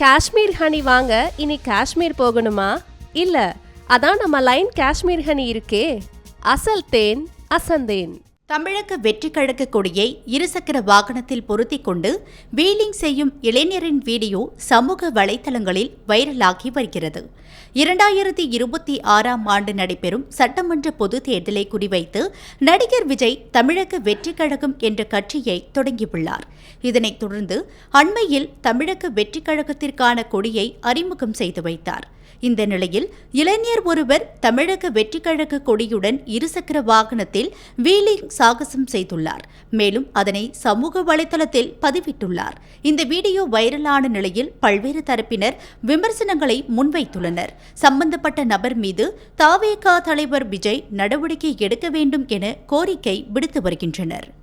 Kashmir honey வாங்க இனி காஷ்மீர் போகணுமா? இல்ல அதான் நம்ம லைன் காஷ்மீர் ஹனி இருக்கே. அசல் தேன் அசந்தேன். தமிழக வெற்றி கழக கொடியை இருசக்கர வாகனத்தில் பொருத்தி கொண்டு வீலிங் செய்யும் இளைஞரின் வீடியோ சமூக வலைதளங்களில் வைரலாகி வருகிறது. இரண்டாயிரத்தி இருபத்தி ஆறாம் ஆண்டு நடைபெறும் சட்டமன்ற பொதுத் தேர்தலை குறிவைத்து நடிகர் விஜய் தமிழக வெற்றி கழகம் என்ற கட்சியை தொடங்கியுள்ளார். இதனைத் தொடர்ந்து அண்மையில் தமிழக வெற்றி கழகத்திற்கான கொடியை அறிமுகம் செய்து வைத்தார். இந்த நிலையில் இளைஞர் ஒருவர் தமிழக வெற்றிக்கழக கொடியுடன் இருசக்கர வாகனத்தில் வீலிங் சாகசம் செய்துள்ளார். மேலும் அதனை சமூக வலைதளத்தில் பதிவிட்டுள்ளார். இந்த வீடியோ வைரலான நிலையில் பல்வேறு தரப்பினர் விமர்சனங்களை முன்வைத்துள்ளனர். சம்பந்தப்பட்ட நபர் மீது தாவேகா தலைவர் விஜய் நடவடிக்கை எடுக்க வேண்டும் என கோரிக்கை விடுத்து வருகின்றனர்.